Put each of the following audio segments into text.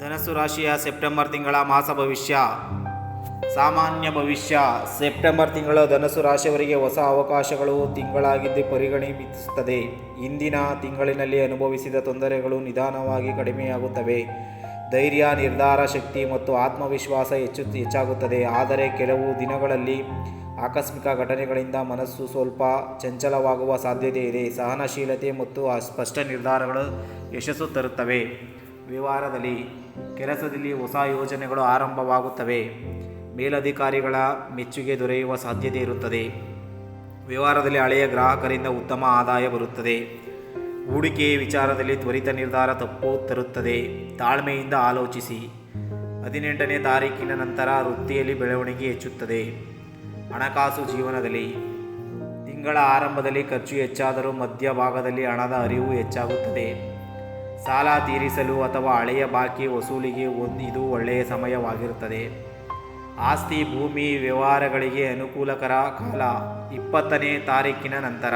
ಧನಸ್ಸು ರಾಶಿಯ ಸೆಪ್ಟೆಂಬರ್ ತಿಂಗಳ ಮಾಸ ಭವಿಷ್ಯ. ಸಾಮಾನ್ಯ ಭವಿಷ್ಯ. ಸೆಪ್ಟೆಂಬರ್ ತಿಂಗಳ ಧನಸ್ಸು ರಾಶಿಯವರಿಗೆ ಹೊಸ ಅವಕಾಶಗಳು ತಿಂಗಳಾಗಿದ್ದು ಪರಿಗಣಿಸುತ್ತದೆ ಇಂದಿನ ತಿಂಗಳಿನಲ್ಲಿ ಅನುಭವಿಸಿದ ತೊಂದರೆಗಳು ನಿಧಾನವಾಗಿ ಕಡಿಮೆಯಾಗುತ್ತವೆ. ಧೈರ್ಯ, ನಿರ್ಧಾರ ಶಕ್ತಿ ಮತ್ತು ಆತ್ಮವಿಶ್ವಾಸ ಹೆಚ್ಚು ಹೆಚ್ಚಾಗುತ್ತದೆ. ಆದರೆ ಕೆಲವು ದಿನಗಳಲ್ಲಿ ಆಕಸ್ಮಿಕ ಘಟನೆಗಳಿಂದ ಮನಸ್ಸು ಸ್ವಲ್ಪ ಚಂಚಲವಾಗುವ ಸಾಧ್ಯತೆ ಇದೆ. ಸಹನಶೀಲತೆ ಮತ್ತು ಸ್ಪಷ್ಟ ನಿರ್ಧಾರಗಳು ಯಶಸ್ಸು ತರುತ್ತವೆ. ವ್ಯವಹಾರದಲ್ಲಿ ಕೆಲಸದಲ್ಲಿ ಹೊಸ ಯೋಜನೆಗಳು ಆರಂಭವಾಗುತ್ತವೆ. ಮೇಲಧಿಕಾರಿಗಳ ಮೆಚ್ಚುಗೆ ದೊರೆಯುವ ಸಾಧ್ಯತೆ ಇರುತ್ತದೆ. ವ್ಯವಹಾರದಲ್ಲಿ ಹಳೆಯ ಗ್ರಾಹಕರಿಂದ ಉತ್ತಮ ಆದಾಯ ಬರುತ್ತದೆ. ಹೂಡಿಕೆ ವಿಚಾರದಲ್ಲಿ ತ್ವರಿತ ನಿರ್ಧಾರ ತಪ್ಪು ತರುತ್ತದೆ. ತಾಳ್ಮೆಯಿಂದ ಆಲೋಚಿಸಿ. ಹದಿನೆಂಟನೇ ತಾರೀಕಿನ ನಂತರ ವೃತ್ತಿಯಲ್ಲಿ ಬೆಳವಣಿಗೆ ಹೆಚ್ಚುತ್ತದೆ. ಹಣಕಾಸು ಜೀವನದಲ್ಲಿ, ತಿಂಗಳ ಆರಂಭದಲ್ಲಿ ಖರ್ಚು ಹೆಚ್ಚಾದರೂ ಮಧ್ಯಭಾಗದಲ್ಲಿ ಹಣದ ಅರಿವು ಹೆಚ್ಚಾಗುತ್ತದೆ. ಸಾಲ ತೀರಿಸಲು ಅಥವಾ ಹಳೆಯ ಬಾಕಿ ವಸೂಲಿಗೆ ಒಂದು ಇದು ಒಳ್ಳೆಯ ಸಮಯವಾಗಿರುತ್ತದೆ. ಆಸ್ತಿ, ಭೂಮಿ, ವ್ಯವಹಾರಗಳಿಗೆ ಅನುಕೂಲಕರ ಕಾಲ ಇಪ್ಪತ್ತನೇ ತಾರೀಕಿನ ನಂತರ.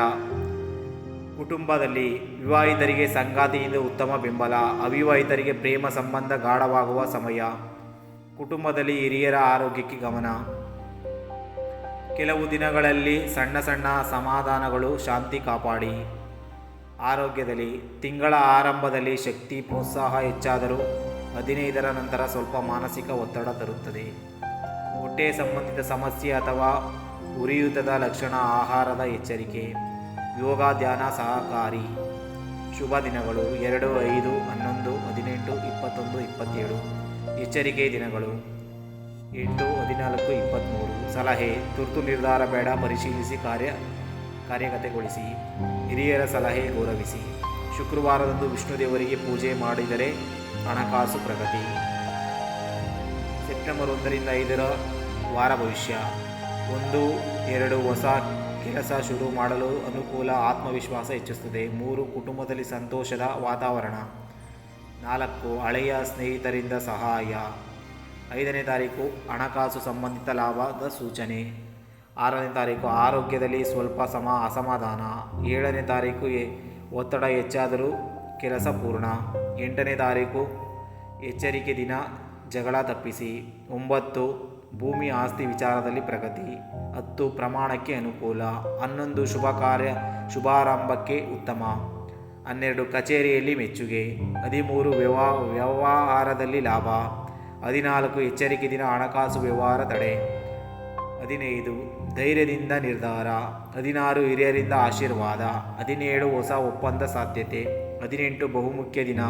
ಕುಟುಂಬದಲ್ಲಿ ವಿವಾಹಿತರಿಗೆ ಸಂಗಾತಿಯಿಂದ ಉತ್ತಮ ಬೆಂಬಲ, ಅವಿವಾಹಿತರಿಗೆ ಪ್ರೇಮ ಸಂಬಂಧ ಗಾಢವಾಗುವ ಸಮಯ. ಕುಟುಂಬದಲ್ಲಿ ಹಿರಿಯರ ಆರೋಗ್ಯಕ್ಕೆ ಗಮನ. ಕೆಲವು ದಿನಗಳಲ್ಲಿ ಸಣ್ಣ ಸಣ್ಣ ಸಮಾಧಾನಗಳು ಶಾಂತಿ ಕಾಪಾಡಿ. ಆರೋಗ್ಯದಲ್ಲಿ, ತಿಂಗಳ ಆರಂಭದಲ್ಲಿ ಶಕ್ತಿ ಪ್ರೋತ್ಸಾಹ ಹೆಚ್ಚಾದರೂ ಹದಿನೈದರ ನಂತರ ಸ್ವಲ್ಪ ಮಾನಸಿಕ ಒತ್ತಡ ತರುತ್ತದೆ. ಹೊಟ್ಟೆ ಸಂಬಂಧಿತ ಸಮಸ್ಯೆ ಅಥವಾ ಉರಿಯೂತದ ಲಕ್ಷಣ ಆಹಾರದ ಎಚ್ಚರಿಕೆ, ಯೋಗ, ಧ್ಯಾನ ಸಹಕಾರಿ. ಶುಭ ದಿನಗಳು ಎರಡು, ಐದು, ಹನ್ನೊಂದು, ಹದಿನೆಂಟು, ಇಪ್ಪತ್ತೊಂದು, ಇಪ್ಪತ್ತೇಳು. ಎಚ್ಚರಿಕೆ ದಿನಗಳು ಎಂಟು, ಹದಿನಾಲ್ಕು ಇಪ್ಪತ್ತ್ಮೂರು ಸಲಹೆ, ತುರ್ತು ನಿರ್ಧಾರ ಬೇಡ, ಪರಿಶೀಲಿಸಿ ಕಾರ್ಯ ಕಾರ್ಯಗತಗೊಳಿಸಿ, ಹಿರಿಯರ ಸಲಹೆ ಗೌರವಿಸಿ, ಶುಕ್ರವಾರದಂದು ವಿಷ್ಣು ದೇವರಿಗೆ ಪೂಜೆ ಮಾಡಿದರೆ ಹಣಕಾಸು ಪ್ರಗತಿ. ಸೆಪ್ಟೆಂಬರ್ ಒಂದರಿಂದ ಐದರ ವಾರ ಭವಿಷ್ಯ. ಒಂದು, ಎರಡು ಹೊಸ ಕೆಲಸ ಶುರು ಮಾಡಲು ಅನುಕೂಲ, ಆತ್ಮವಿಶ್ವಾಸ ಹೆಚ್ಚಿಸುತ್ತದೆ. ಮೂರು, ಕುಟುಂಬದಲ್ಲಿ ಸಂತೋಷದ ವಾತಾವರಣ. ನಾಲ್ಕು, ಹಳೆಯ ಸ್ನೇಹಿತರಿಂದ ಸಹಾಯ. ಐದನೇ ತಾರೀಕು, ಹಣಕಾಸು ಸಂಬಂಧಿತ ಲಾಭದ ಸೂಚನೆ. ಆರನೇ ತಾರೀಕು ಆರೋಗ್ಯದಲ್ಲಿ ಸ್ವಲ್ಪ ಸಮ ಅಸಮಾಧಾನ. ಏಳನೇ ತಾರೀಕು ಒತ್ತಡ ಹೆಚ್ಚಾದರೂ ಕೆಲಸ ಪೂರ್ಣ. ಎಂಟನೇ ತಾರೀಕು ಎಚ್ಚರಿಕೆ ದಿನ ಜಗಳ ತಪ್ಪಿಸಿ. ಒಂಬತ್ತು ಭೂಮಿ ಆಸ್ತಿ ವಿಚಾರದಲ್ಲಿ ಪ್ರಗತಿ. ಹತ್ತು ಪ್ರಮಾಣಕ್ಕೆ ಅನುಕೂಲ. ಹನ್ನೊಂದು ಶುಭ ಕಾರ್ಯ ಶುಭಾರಂಭಕ್ಕೆ ಉತ್ತಮ. ಹನ್ನೆರಡು ಕಚೇರಿಯಲ್ಲಿ ಮೆಚ್ಚುಗೆ. ಹದಿಮೂರು ವ್ಯವಹಾ ವ್ಯವಹಾರದಲ್ಲಿ ಲಾಭ. ಹದಿನಾಲ್ಕು ಎಚ್ಚರಿಕೆ ದಿನ ಹಣಕಾಸು ವ್ಯವಹಾರ ತಡೆ. ಹದಿನೈದು, ಧೈರ್ಯದಿಂದ ನಿರ್ಧಾರ. ಹದಿನಾರು, ಹಿರಿಯರಿಂದ ಆಶೀರ್ವಾದ. ಹದಿನೇಳು, ಹೊಸ ಒಪ್ಪಂದ ಸಾಧ್ಯತೆ. ಹದಿನೆಂಟು, ಬಹುಮುಖ್ಯ ದಿನ.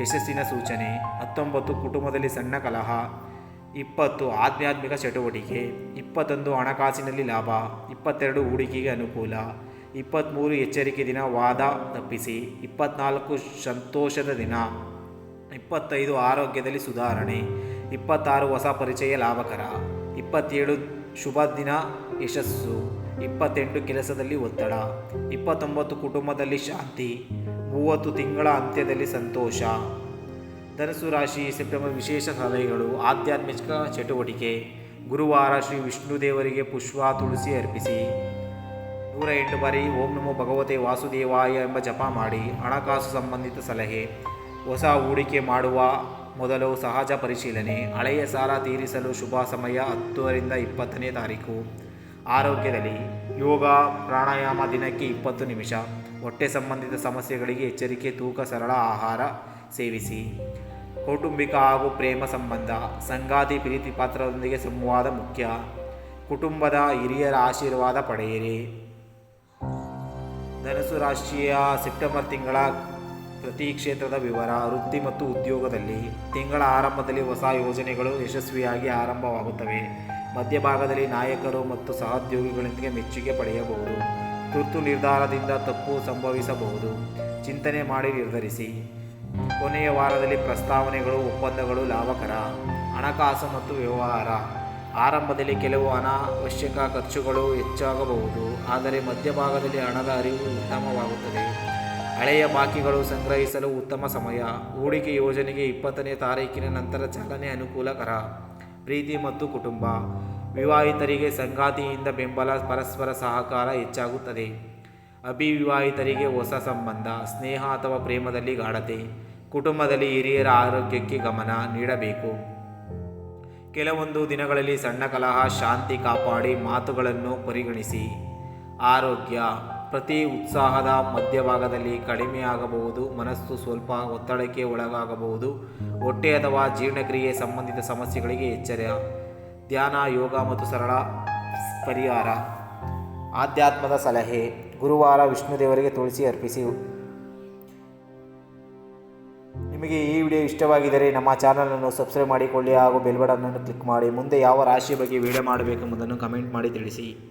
ಯಶಸ್ಸಿನ ಸೂಚನೆ. ಹತ್ತೊಂಬತ್ತು, ಕುಟುಂಬದಲ್ಲಿ ಸಣ್ಣ ಕಲಹ. ಇಪ್ಪತ್ತು, ಆಧ್ಯಾತ್ಮಿಕ ಚಟುವಟಿಕೆ. ಇಪ್ಪತ್ತೊಂದು, ಹಣಕಾಸಿನಲ್ಲಿ ಲಾಭ. ಇಪ್ಪತ್ತೆರಡು, ಹೂಡಿಕೆಗೆ ಅನುಕೂಲ. ಇಪ್ಪತ್ತ್ಮೂರು ಎಚ್ಚರಿಕೆ ದಿನ. ವಾದ ತಪ್ಪಿಸಿ. ಇಪ್ಪತ್ನಾಲ್ಕು, ಸಂತೋಷದ ದಿನ. ಇಪ್ಪತ್ತೈದು, ಆರೋಗ್ಯದಲ್ಲಿ ಸುಧಾರಣೆ. ಇಪ್ಪತ್ತಾರು, ಹೊಸ ಪರಿಚಯ ಲಾಭಕರ. ಇಪ್ಪತ್ತೇಳು ಶುಭ ದಿನ ಯಶಸ್ಸು. ಇಪ್ಪತ್ತೆಂಟು ಕೆಲಸದಲ್ಲಿ ಒತ್ತಡ. ಇಪ್ಪತ್ತೊಂಬತ್ತು ಕುಟುಂಬದಲ್ಲಿ ಶಾಂತಿ. ಮೂವತ್ತು ತಿಂಗಳ ಅಂತ್ಯದಲ್ಲಿ ಸಂತೋಷ. ಧನಸು ರಾಶಿ, ಸೆಪ್ಟೆಂಬರ್ ವಿಶೇಷ ಸಲಹೆಗಳು. ಆಧ್ಯಾತ್ಮಿಕ ಚಟುವಟಿಕೆ. ಗುರುವಾರ ಶ್ರೀ ವಿಷ್ಣು ದೇವರಿಗೆ ಪುಷ್ಪ, ತುಳಸಿ ಅರ್ಪಿಸಿ. ನೂರ ಎಂಟು ಬಾರಿ ಓಂ ನಮೋ ಭಗವತೆ ವಾಸುದೇವಾಯ ಎಂಬ ಜಪ ಮಾಡಿ ಹಣಕಾಸು ಸಂಬಂಧಿತ ಸಲಹೆ. ಹೊಸ ಹೂಡಿಕೆ ಮಾಡುವ ಮೊದಲು ಸಹಜ ಪರಿಶೀಲನೆ, ಹಳೆಯ ಸಾಲ ತೀರಿಸಲು ಶುಭ ಸಮಯ ಹತ್ತರಿಂದ ಇಪ್ಪತ್ತನೇ ತಾರೀಕು. ಆರೋಗ್ಯದಲ್ಲಿ ಯೋಗ, ಪ್ರಾಣಾಯಾಮ ದಿನಕ್ಕೆ ಇಪ್ಪತ್ತು ನಿಮಿಷ. ಹೊಟ್ಟೆ ಸಂಬಂಧಿತ ಸಮಸ್ಯೆಗಳಿಗೆ ಎಚ್ಚರಿಕೆ, ತೂಕ, ಸರಳ ಆಹಾರ ಸೇವಿಸಿ. ಕೌಟುಂಬಿಕ ಹಾಗೂ ಪ್ರೇಮ ಸಂಬಂಧ. ಸಂಗಾತಿ ಪ್ರೀತಿ ಪಾತ್ರದೊಂದಿಗೆ ಸಂವಾದ ಮುಖ್ಯ. ಕುಟುಂಬದ ಹಿರಿಯರ ಆಶೀರ್ವಾದ ಪಡೆಯಿರಿ. ಧನಸು ರಾಶಿಯ ಸೆಪ್ಟೆಂಬರ್ ತಿಂಗಳ ಪ್ರತಿ ಕ್ಷೇತ್ರದ ವಿವರ ವೃತ್ತಿ ಮತ್ತು ಉದ್ಯೋಗದಲ್ಲಿ ತಿಂಗಳ ಆರಂಭದಲ್ಲಿ ಹೊಸ ಯೋಜನೆಗಳು ಯಶಸ್ವಿಯಾಗಿ ಆರಂಭವಾಗುತ್ತವೆ. ಮಧ್ಯಭಾಗದಲ್ಲಿ ನಾಯಕರು ಮತ್ತು ಸಹೋದ್ಯೋಗಿಗಳೊಂದಿಗೆ ಮೆಚ್ಚುಗೆ ಪಡೆಯಬಹುದು. ತುರ್ತು ನಿರ್ಧಾರದಿಂದ ತಪ್ಪು ಸಂಭವಿಸಬಹುದು. ಚಿಂತನೆ ಮಾಡಿ ನಿರ್ಧರಿಸಿ. ಕೊನೆಯ ವಾರದಲ್ಲಿ ಪ್ರಸ್ತಾವನೆಗಳು, ಒಪ್ಪಂದಗಳು ಲಾಭಕರ. ಹಣಕಾಸು ಮತ್ತು ವ್ಯವಹಾರ. ಆರಂಭದಲ್ಲಿ ಕೆಲವು ಅನಾವಶ್ಯಕ ಖರ್ಚುಗಳು ಹೆಚ್ಚಾಗಬಹುದು, ಆದರೆ ಮಧ್ಯಭಾಗದಲ್ಲಿ ಹಣದ ಅರಿವು ಉತ್ತಮವಾಗುತ್ತದೆ. ಹಳೆಯ ಬಾಕಿಗಳು ಸಂಗ್ರಹಿಸಲು ಉತ್ತಮ ಸಮಯ. ಹೂಡಿಕೆ ಯೋಜನೆಗೆ ಇಪ್ಪತ್ತನೇ ತಾರೀಕಿನ ನಂತರ ಚಾಲನೆ ಅನುಕೂಲಕರ. ಪ್ರೀತಿ ಮತ್ತು ಕುಟುಂಬ. ವಿವಾಹಿತರಿಗೆ ಸಂಗಾತಿಯಿಂದ ಬೆಂಬಲ, ಪರಸ್ಪರ ಸಹಕಾರ ಹೆಚ್ಚಾಗುತ್ತದೆ. ಅಭಿವಿವಾಹಿತರಿಗೆ ಹೊಸ ಸಂಬಂಧ, ಸ್ನೇಹ ಅಥವಾ ಪ್ರೇಮದಲ್ಲಿ ಗಾಢತೆ ಕುಟುಂಬದಲ್ಲಿ ಹಿರಿಯರ ಆರೋಗ್ಯಕ್ಕೆ ಗಮನ ನೀಡಬೇಕು. ಕೆಲವೊಂದು ದಿನಗಳಲ್ಲಿ ಸಣ್ಣ ಕಲಹ, ಶಾಂತಿ ಕಾಪಾಡಿ ಮಾತುಗಳನ್ನು ಪರಿಗಣಿಸಿ. ಆರೋಗ್ಯ ಪ್ರತಿ ಉತ್ಸಾಹದ ಮಧ್ಯಭಾಗದಲ್ಲಿ ಕಡಿಮೆಯಾಗಬಹುದು ಮನಸ್ಸು ಸ್ವಲ್ಪ ಒತ್ತಡಕ್ಕೆ ಒಳಗಾಗಬಹುದು, ಹೊಟ್ಟೆ ಅಥವಾ ಜೀರ್ಣಕ್ರಿಯೆ ಸಂಬಂಧಿತ ಸಮಸ್ಯೆಗಳಿಗೆ ಎಚ್ಚರ, ಧ್ಯಾನ, ಯೋಗ ಮತ್ತು ಸರಳ ಪರಿಹಾರ. ಆಧ್ಯಾತ್ಮದ ಸಲಹೆ, ಗುರುವಾರ ವಿಷ್ಣು ದೇವರಿಗೆ ತುಳಸಿ ಅರ್ಪಿಸಿ. ನಿಮಗೆ ಈ ವಿಡಿಯೋ ಇಷ್ಟವಾಗಿದ್ದರೆ ನಮ್ಮ ಚಾನಲನ್ನು ಸಬ್ಸ್ಕ್ರೈಬ್ ಮಾಡಿಕೊಳ್ಳಿ ಹಾಗೂ ಬೆಲ್ ಬಟನನ್ನು ಕ್ಲಿಕ್ ಮಾಡಿ. ಮುಂದೆ ಯಾವ ರಾಶಿಯ ಬಗ್ಗೆ ವಿಡಿಯೋ ಮಾಡಬೇಕೆಂಬುದನ್ನು ಕಮೆಂಟ್ ಮಾಡಿ ತಿಳಿಸಿ.